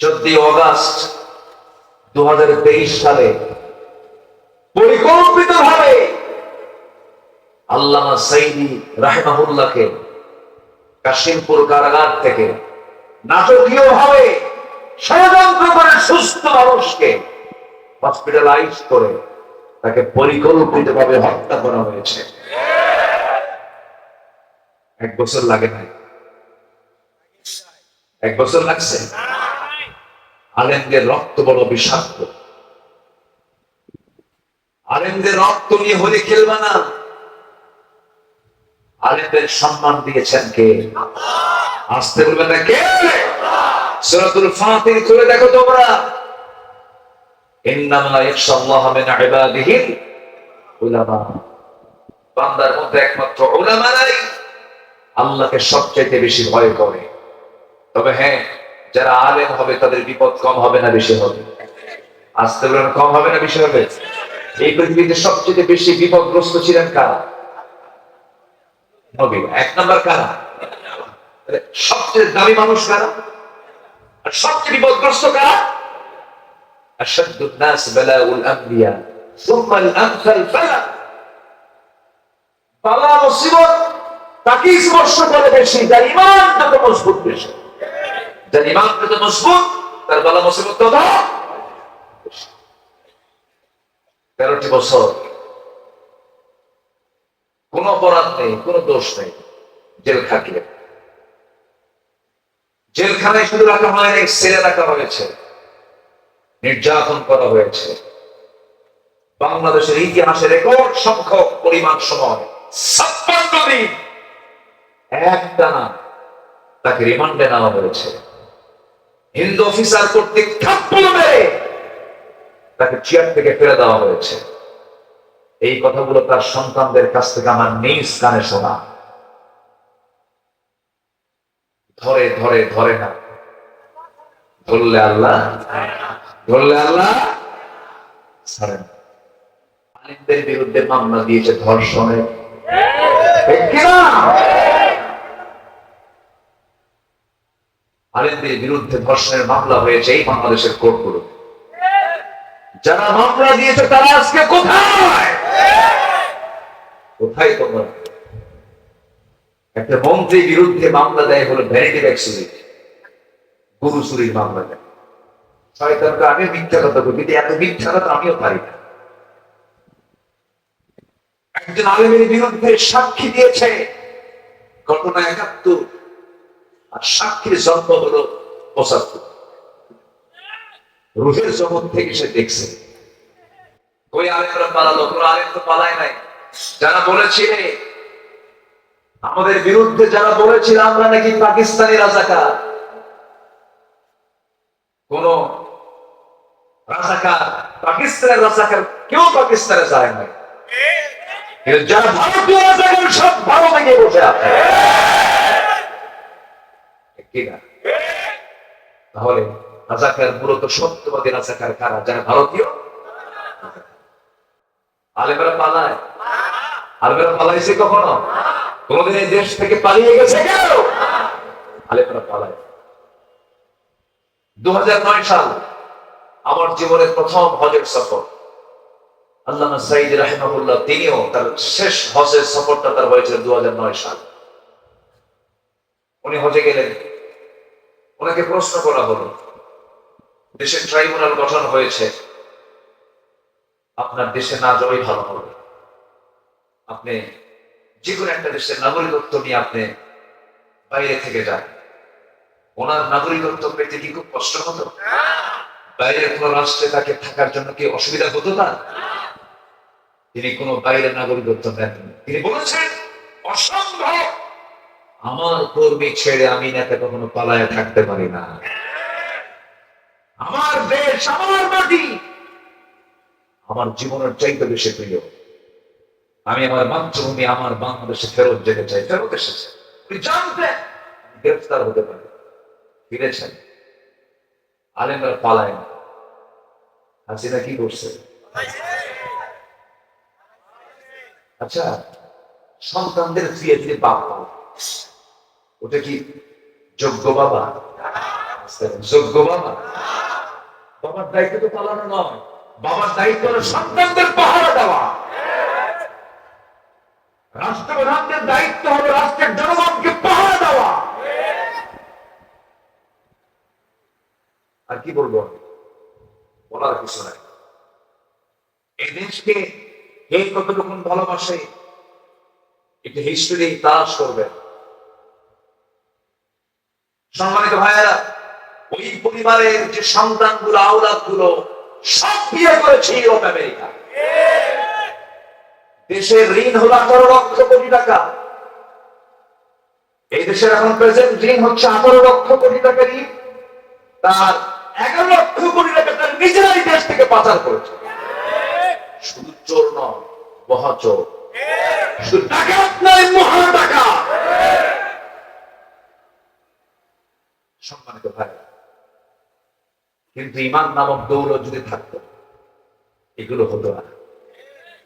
চোদ্দই অগাস্ট দু সালে পরিকল্পিত ভাবে আল্লামা সাইদি রাহেমাহুল্লাহকে কাশিমপুর কারাগার থেকে নাটকীয় ভাবে ষড়যন্ত্র করে সুস্থ মানুষকে হসপিটালাইজ করে তাকে পরিকল্পিত ভাবে হত্যা করা হয়েছে। এক বছর লাগে নাই। এক বছর লাগছে? আলেমদের রক্ত বড় বিষাক্ত। আলেমদের রক্ত নিয়ে হলে খেলবা না। আলেমদের সম্মান দিয়েছেন কে? আসতে বলবে না কে? সুরাতুল দেখো তোমরা। ইন্নামা মিন ইবাদিহিল উলামা। বান্দার মধ্যে একমাত্র উলামারাই আল্লাহকে সবচাইতে বেশি ভয় করে। তবে হ্যাঁ যারা আলেম হবে তাদের বিপদ কম হবে না বেশি হবে আসতে বলেন কম হবে না বেশি হবে এই পৃথিবীতে সবচেয়ে বেশি বিপদগ্রস্ত ছিলেন কারা নবী এক নম্বর কারা তাহলে সবচেয়ে দামি মানুষ কারা আর সবচেয়ে বিপদগ্রস্ত কারা أشد الناس بلاء الأنبياء ثم الأمثل فلا বালা মুসিবত তাকেই স্পর্শ করে বেশি যার ইমান যত মজবুত বেশি যার ইমান যত মজবুত, তার বালা মুসিবত তত তেরোটি বছর। কোন অপরাধ নেই, কোন দোষ নেই জেল খাটলে জেলখানায় শুধু রাখা হয়নি ছেলে রাখা হয়েছে। নির্যাতন করা হয়েছে। বাংলাদেশের ইতিহাসে রেকর্ড সংখ্যক পরিমাণ সময়। ছাপ্পান্ন দিন। একটানা তাকে রিমান্ডে নেওয়া হয়েছে। হিন্দু অফিসার কর্তৃক থাপ্পড় মেরে তাকে চেয়ার থেকে ফেলে দেওয়া হয়েছে। এই কথাগুলো তার সন্তানদের কাছ থেকে আমার নিজ কানে শোনা। ধরে ধরে ধরে না। ধরলে আল্লাহ? ধরলে আল্লাহ। আলিমদের বিরুদ্ধে মামলা দিয়েছে ধর্ষণে। কিনা? আলিমদের বিরুদ্ধে ধর্ষণের মামলা হয়েছে এই বাংলাদেশের কোর্টগুলো। যারা মামলা দিয়েছে, তারা আজকে কোথায়? কোথায় তোমরা? একটা মন্ত্রীর বিরুদ্ধে মামলা দেয় হলো ভ্যানিটি ব্যাগ চুরি গুরু চুরির মামলা দেয়। শয়তানকে আমি মিথ্যা কথা বলি এত মিথ্যা কথা আমিও পারি না। একজন আলেমের বিরুদ্ধে সাক্ষী দিয়েছে, ঘটনা একাত্তর। আর সাক্ষীর জন্ম হলো পঁচাত্তর। রুহের জগৎ থেকে সে দেখছে। ওই আলেমরা পালালো কোনো আলেম তো পালায় নাই। যারা বলেছিলে, আমাদের বিরুদ্ধে যারা বলেছিল, আমরা নাকি পাকিস্তানি রাজাকার। কোন রাজাকার, পাকিস্তানের রাজাকার কেউ পাকিস্তানে যায় নাই। যারা ভারতীয় রাজাকার, সব ভারতে গিয়ে বসে আছে। তাহলে রাজাকার মূলত সত্যবাদী রাজাকার কারা? যারা ভারতীয়? আলেমেরা পালায়। আলেমেরা পালাইছে কখনো? কোনদিন এই দেশ থেকে পালিয়ে গেছে কেন আলেমেরা পালায়। দু সাল আমার জীবনের প্রথম হজের সফর। আল্লামা সাইদ রাহিমাহুল্লাহ তিনিও তার শেষ হজের সফরটা তার হয়েছিল দু হাজার নয় সাল। উনি হজে গেলেন। ওনাকে প্রশ্ন করা হলো, দেশের ট্রাইব্যুনাল গঠন হয়েছে, আপনার দেশে না যাওয়াই ভালো হবে। আপনি যে কোনো একটা দেশের নাগরিকত্ব নিয়ে আপনি বাইরে থেকে যান। ওনার নাগরিকত্ব পেতে কি খুব কষ্ট হতো? বাইরের কোন রাষ্ট্রে তাকে থাকার জন্য কি অসুবিধা হতো না তিনি কোন বাইরের নাগরিকত্ব নেন তিনি বলেছেন অসম্ভব আমার কর্মী ছেড়ে আমি নেতা কখনো পালায় থাকতে পারি না। আমার দেশ, আমার মাটি। আমার জীবনের চাইতে বেশি প্রিয়। আমি আমার মাতৃভূমি, আমার বাংলাদেশে ফেরত যেতে চাই, ফেরত এসেছে। জানতেন গ্রেফতার হতে পারে। ফিরেছেন আলেমরা পালায় না। হাসিনা কি করছে? আচ্ছা সন্তানদের ফিরে ফিরে বাপ পাল ওটা কি যোগ্য বাবা? যোগ্য বাবা? বাবার দায়িত্ব তো পালানো নয়। বাবার দায়িত্ব হলো সন্তানদের পাহারা দেওয়া। রাষ্ট্রপ্রধানদের দায়িত্ব হলো রাষ্ট্রের জনগণকে পাহারা দেওয়া। আর কি বলব? বলার কিছু নাই। এই দেশকে কে কতটুকুন ভালোবাসে একটু হিস্ট্রি তালাশ করবেন সম্মানিত ভাইয়েরা, ওই পরিবারের যে সন্তানগুলো আওলাদগুলো সব বিয়ে করেছে ইউরোপ, আমেরিকা। দেশের ঋণ হলো আঠারো লক্ষ কোটি টাকা। এই দেশের এখন প্রেজেন্ট ঋণ হচ্ছে আঠারো লক্ষ কোটি টাকা ঋণ তার এগারো লক্ষ কোটি টাকা তার নিজেরাই দেশ থেকে পাচার করেছে। শুধু চোর নয় মহা চোর শুধু মহা টাকা সম্মানিত ভাই। কিন্তু ইমান নামক দৌলত যদি থাকতো, এগুলো হতো না।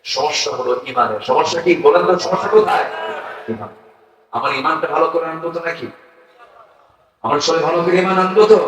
সমস্যা হলো ইমানের। সমস্যা কি? বলেন তো সমস্যা কোথায়? আমার ইমানটা ভালো করে আনব তো নাকি? আমার সবাই ভালো করে ইমান আনব তো?